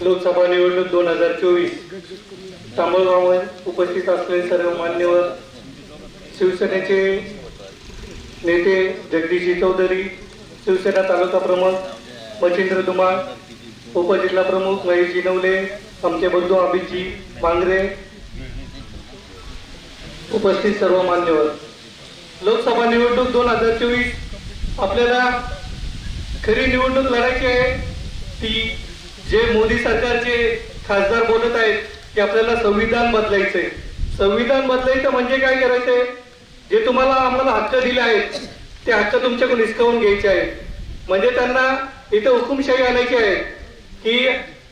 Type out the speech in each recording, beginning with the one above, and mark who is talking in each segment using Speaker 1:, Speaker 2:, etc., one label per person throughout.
Speaker 1: लोकसभा निवडणूक दोन हजार चोवीस. तांबळगाववर उपस्थित असलेले सर्व मान्यवर शिवसेनेचे नेते जगदीशजी चौधरी शिवसेना तालुका प्रमुख मच्छिंद्र दुमाळ उपजिल्हा प्रमुख महेशजी नवले आमचे बंधू अभितजी बांगरे उपस्थित सर्व मान्यवर लोकसभा निवडणूक दोन हजार चोवीस. आपल्याला खरी निवडणूक लढायची आहे ती जे मोदी सरकारचे खासदार बोलत आहेत की आपल्याला संविधान बदलायचंय. संविधान बदलायचं म्हणजे काय करायचंय? जे तुम्हाला आम्हाला हक्क दिले आहेत ते हक्क तुमच्याकडून हिसकावून घ्यायचे आहेत. म्हणजे त्यांना इथं हुकुमशाही आणायची आहे की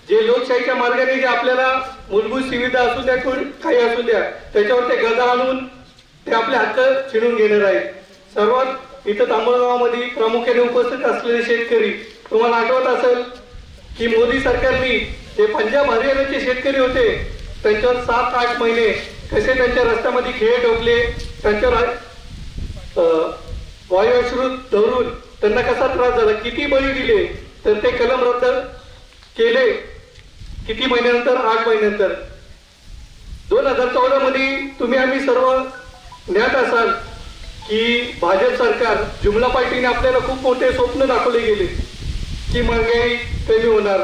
Speaker 1: जे लोकशाहीच्या मार्गाने जे आपल्याला मूलभूत सुविधा असू द्या काही असू द्या त्याच्यावर ते गदा आणून ते आपले हक्क छिनून घेणार आहेत. सर्वात इथं तांबळगावामध्ये प्रामुख्याने उपस्थित असलेले शेतकरी तुम्हाला आठवत असेल की मोदी सरकारनी जे पंजाब हरियाणाचे शेतकरी होते त्यांच्यावर सात आठ महिने कसे त्यांच्या रस्त्यामध्ये खेळ ठोकले त्यांच्यावर वायुश्रुत धरून त्यांना कसा त्रास झाला किती बळी दिले तर ते कलम रद्द केले किती महिन्यानंतर आठ महिन्यानंतर. दोन हजार चौदा मध्ये तुम्ही आम्ही सर्व ज्ञात असाल की भाजप सरकार जुमला पार्टीने आपल्याला खूप मोठे स्वप्न दाखवले गेले. की महागाई कमी होणार.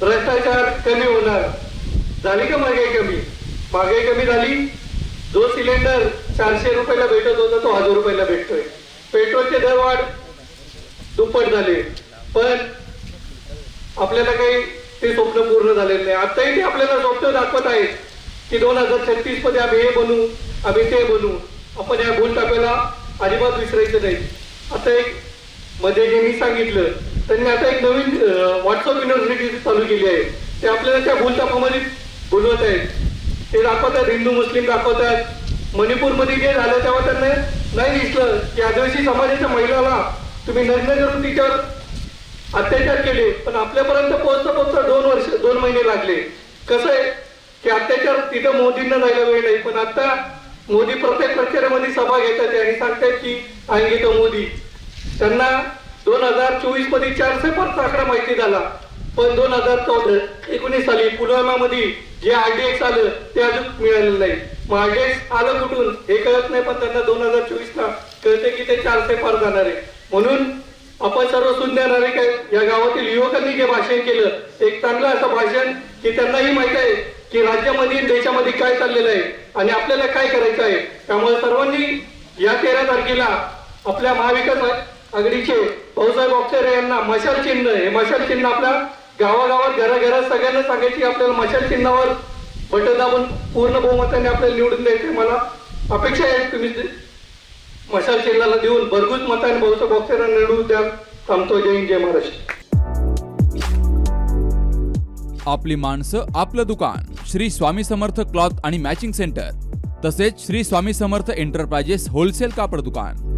Speaker 1: भ्रष्टाचार कमी होणार. झाली का महागाई कमी? महागाई कमी झाली. जो सिलेंडर चारशे रुपयाला भेटत होता तो हजार रुपयाला भेटतोय. पेट्रोलचे दर वाढ. दुप्पट झाले. पण आपल्याला काही ते स्वप्न पूर्ण झालेलं नाही. आताही ते आपल्याला स्वप्न दाखवत आहेत की दोन हजार छत्तीसमध्ये आम्ही हे बनू आम्ही ते बनू. आपण या भूल टाकायला अजिबात विसरायचं नाही. आता एक मध्ये जे मी सांगितलं त्यांनी आता एक नवीन व्हॉट्सअप युनिव्हर्सिटी चालू केली आहे. ते आपल्याला त्या भूलतापामध्ये बोलवत आहेत. ते दाखवतात हिंदू मुस्लिम दाखवतात. मणिपूरमध्ये जे झालं तेव्हा त्यांना नाही दिसलं. की आदिवासी समाजाच्या महिलाला तुम्ही नग्न करून तिच्यावर अत्याचार केले. पण आपल्यापर्यंत पोहोचता पोहोचता दोन वर्ष दोन महिने लागले. कसं आहे? की अत्याचार तिथं मोदींना जायला वेळ नाही. पण आता मोदी प्रत्येक प्रचारामध्ये सभा घेतात आणि सांगतात की आएंगे तो मोदी. त्यांना दोन हजार चोवीसमध्ये चारशे पाच आकडा माहिती झाला. पण दोन हजार चौदा एकोणीस साली पुलवामा मध्ये जे आरडीएक्स आलं ते अजून मिळालेलं नाही. मग आरडीएक्स आलं कुठून? हे कळत नाही पण त्यांना दोन हजार चोवीस ला कळते की ते चारशे पार जाणार आहे. म्हणून आपण सर्व सुज्ञ काय या गावातील युवकांनी जे भाषण केलं एक चांगलं असं भाषण की त्यांनाही माहीत आहे की राज्यामध्ये देशामध्ये काय चाललेलं आहे आणि आपल्याला काय करायचं आहे. त्यामुळे सर्वांनी या तेरा तारखेला आपल्या महाविकास आघाडीचे भाऊसाहेब अक्षरे यांना मशाल चिन्ह हे मशाल चिन्ह आपल्या गावागावात घराघरात सगळ्यांना सांगायची आपल्याला मशाल चिन्हावर बटन दाबून पूर्ण बहुमताने आपल्याला निवडून द्यायचे मला अपेक्षा आहे तुम्ही मशाल चिन्हाला देऊन भरघूस मताने भाऊसाहेब अक्षरांना निवडून द्या. थांबतो. जय हिंद जय महाराष्ट्र.
Speaker 2: आपली माणसं आपलं दुकान. श्री स्वामी समर्थ क्लॉथ आणि मॅचिंग सेंटर. तसेच श्री स्वामी समर्थ एंटरप्राइजेस होलसेल कापड दुकान.